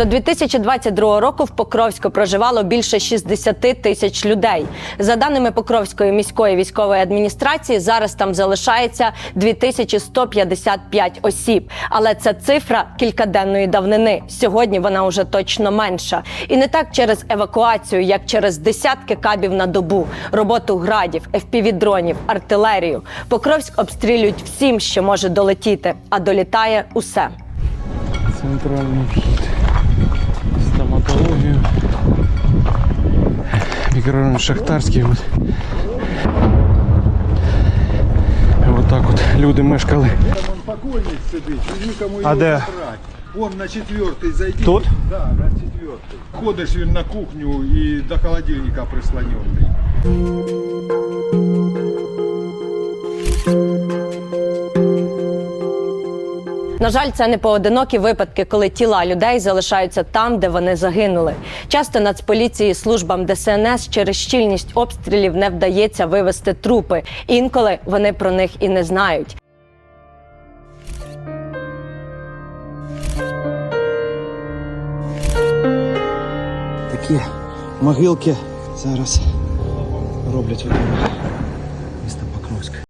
До 2022 року в Покровську проживало більше 60 тисяч людей. За даними Покровської міської військової адміністрації, зараз там залишається 2155 осіб. Але це цифра кількаденної давнини. Сьогодні вона уже точно менша. І не так через евакуацію, як через десятки кабів на добу, роботу градів, FPV-дронів, артилерію. Покровськ обстрілюють всім, що може долетіти, а долітає усе. Центральний вхід. Мікрорайон Шахтарський. От. От так от люди мешкали. Там он покойник сидить, і нікому А його де? забрати. Вон на четвертий зайди. Тут? Да, на четвертий. Ходиш він на кухню і до холодильника прислонений. На жаль, це не поодинокі випадки, коли тіла людей залишаються там, де вони загинули. Часто Нацполіції, службам ДСНС через щільність обстрілів не вдається вивести трупи. Інколи вони про них і не знають. Такі могилки зараз роблять в